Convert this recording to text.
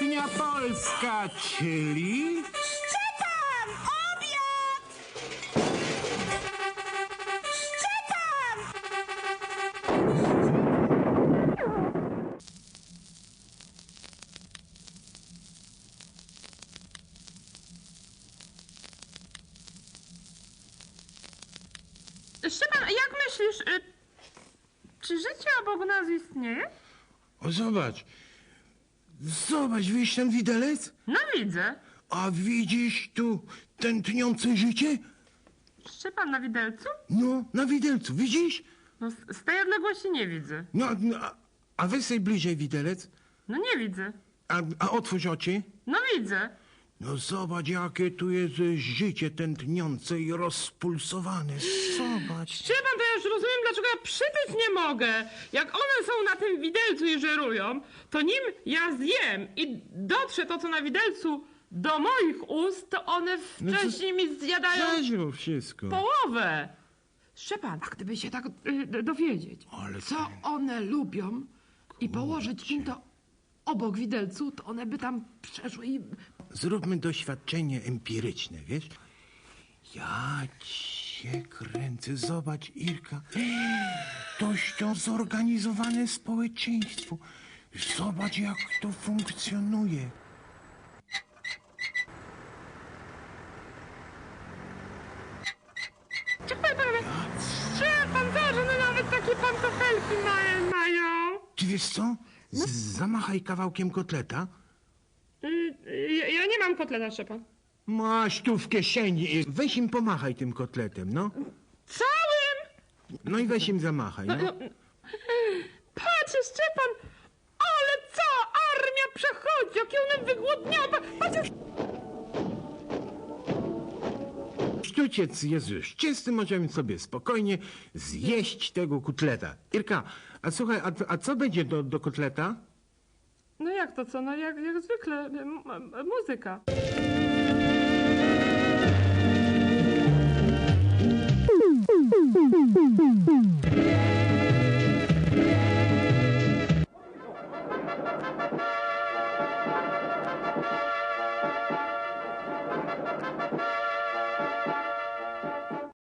Kuchnia polska, czyli... Szczepan! Obiad! Szczepan! Szczepan, jak myślisz, y, czy życie obok nas istnieje? O, zobacz. Zobacz, widzisz ten widelec? No widzę. A widzisz tu tętniące życie? Szczepan na widelcu? No, na widelcu, widzisz? No z, z tej odległości nie widzę. No, no a, a weź sobie bliżej widelec. No nie widzę. A, a otwórz oczy. No widzę. No zobacz, jakie tu jest życie tętniące i rozpulsowane. Zobacz. Szczepan, to ja już rozumiem, dlaczego ja przytyć nie mogę. Jak one są na tym widelcu i żerują, to nim ja zjem i dotrze to, co na widelcu do moich ust, to one No to- wcześniej mi zjadają wszystko. połowę. Szczepan, a gdyby się tak y, dowiedzieć, Ale co fajnie. one lubią i położyć im to obok widelcu, to one by tam przeszły i... Zróbmy doświadczenie empiryczne, wiesz? Ja cię kręcę, zobacz, Irka. Toś to zorganizowane społeczeństwo. Zobacz, jak to funkcjonuje. Czekaj, panowie, Szczepan, zobacz, one nawet takie pantofelki mają. mają. Ty wiesz co? Z- Zamachaj kawałkiem kotleta. Y, y, ja, ja nie mam kotleta, Szczepan. Masz tu w kieszeni. Weź im pomachaj tym kotletem, no. Całym! No i weź im zamachaj, no. Patrz, Szczepan! Ale co? Armia przechodzi, jakie one wygłodniałe! Patrz, Ojciec jest już czysty, możemy sobie spokojnie zjeść tego kotleta. Irka, a słuchaj, a, a co będzie do, do kotleta? No jak to co? No jak, jak zwykle muzyka.